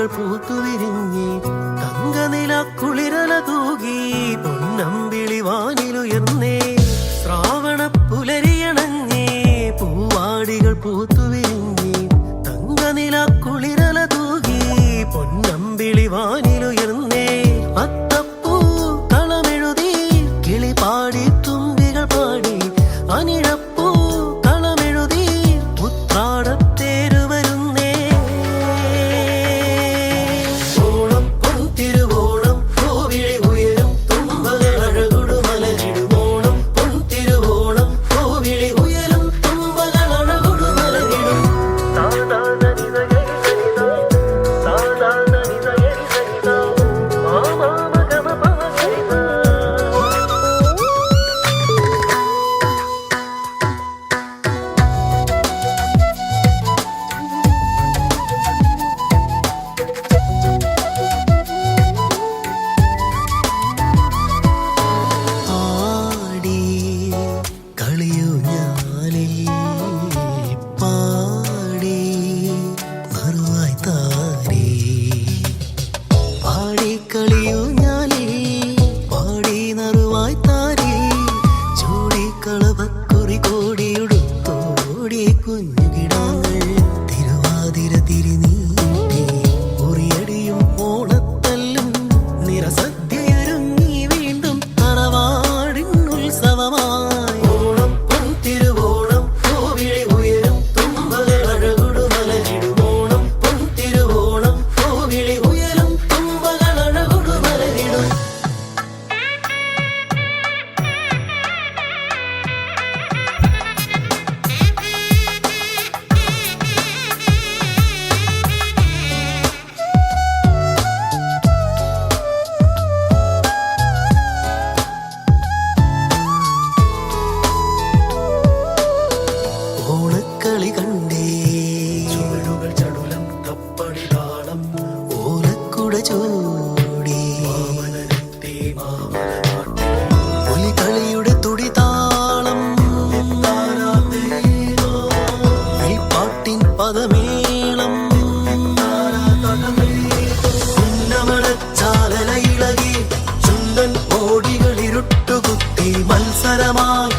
പൂങ്കൊടികൾ പൂത്തുവിരിഞ്ഞി തങ്കനില കുളിരല തൂകി പൊന്നം വിളിവാനിലുയർന്നേ ചൂടി പുലികളിയുടെ തുടിതാളം. പാട്ടിൻ പദമേളം. ചാലന ഇളകി ചുണ്ടൻ ഓടികളിരുട്ടുകുത്തി ഇരുട്ടുകുത്തി